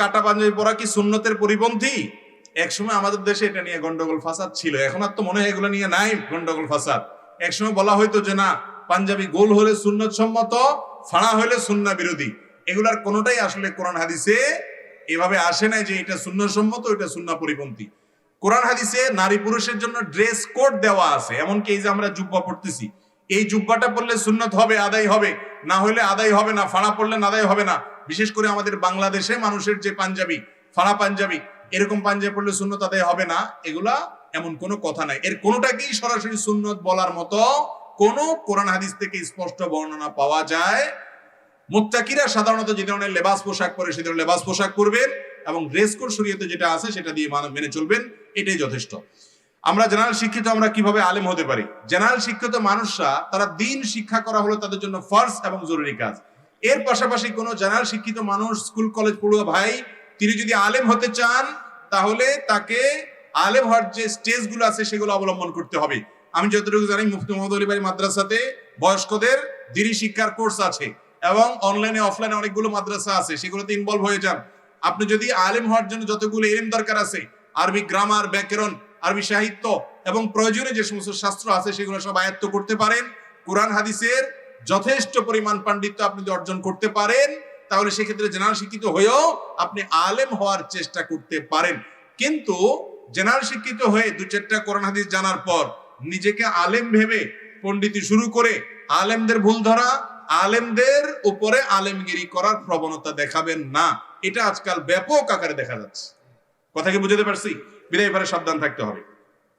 কাটা পাঞ্জাবি পরা কি সুন্নতের পরিপন্থী? একসময় আমাদের দেশে এটা নিয়ে গন্ডগোল ফাসাদ ছিল। এখন আর তো মনে হয় এগুলো নিয়ে নাই গন্ডগোল ফাসাদ। একসময় বলা হইতো যে না, পাঞ্জাবি গোল হলে সুন্নত সম্মত, ফাড়া হলে সুন্না বিরোধী। এগুলার কোনোটাই আসলে কোরআন হাদিসে এভাবে আসে নাই যে এটা শূন্য সম্মত এটা শূন্য পরিপন্থী। কোরআন হাদিসে নারী পুরুষের জন্য ড্রেস কোড দেওয়া আছে, এমনকি এই যে আমরা জুব্বা পড়তেছি। এই জুব্বাটা পড়লে সুন্নত হবে, আদায় হবে। না হলে আদায় হবে না, ফাড়া পড়লে আদায় হবে না। বিশেষ করে আমাদের বাংলাদেশে মানুষের যে পাঞ্জাবি, ফাড়া পাঞ্জাবি, এরকম পাঞ্জাবি পড়লে সুন্নত আদায় হবে না, এগুলা এমন কোনো কথা নাই। এর কোনোটাকেই সরাসরি সুন্নত বলার মতো কোনো কোরআন হাদিস থেকে স্পষ্ট বর্ণনা পাওয়া যায়। মুত্তাকিরা সাধারণত যে ধরনের লেবাস পোশাক পরে সে ধরনের লেবাস পোশাক করবেন এবং ড্রেস কোড শরীয়তে যেটা আছে সেটা দিয়ে মানব মেনে চলবেন, এটাই যথেষ্ট। আমরা জেনারেল শিক্ষিত আমরা কীভাবে আলেম হতে পারি? জেনারেল শিক্ষিত মানুষরা, তারা দিন শিক্ষা করা হলো তাদের জন্য ফার্স্ট এবং জরুরি কাজ। এর পাশাপাশি কোনো জেনারেল শিক্ষিত মানুষ, স্কুল, কলেজ, পড়ুয়া ভাই, তিনি যদি আলেম হতে চান, তাহলে তাকে আলেম হওয়ার যে স্টেজগুলো আছে, সেগুলো অবলম্বন করতে হবে। আমি যতটুকু জানি, মুফতি মোহাম্মদ আলী মাদ্রাসাতে বয়স্কদের দিনী শিক্ষার কোর্স আছে এবং অনলাইনে অফলাইনে অনেকগুলো মাদ্রাসা আছে, সেগুলোতে ইনভলভ হয়ে যান। আপনি যদি আলেম হওয়ার জন্য যতগুলো এলেম দরকার আছে, আরবি গ্রামার ব্যাকরণ, আরবি সাহিত্য এবং প্রয়োজনে যে সমস্ত শাস্ত্র আছে, সেগুলো সব আয়ত্ত করতে পারেন। কোরআন, হাদিসের যথেষ্ট পরিমাণ পাণ্ডিত্য আপনি যদি অর্জন করতে পারেন, তাহলে সেক্ষেত্রে জেনারেল শিক্ষিত হয়েও আপনি আলেম হওয়ার চেষ্টা করতে পারেন। কিন্তু জেনারেল শিক্ষিত হয়ে দু চারটা কোরআন হাদিস জানার পর নিজেকে আলেম ভেবে পণ্ডিতি শুরু করে আলেমদের ভুল ধরা, আলেমদের উপরে আলেমগিরি করার প্রবণতা দেখাবেন না। এটা আজকাল ব্যাপক আকারে দেখা যাচ্ছে। কথা কি বুঝতে পারছি? বিদায় এবারে সাবধান থাকতে হবে।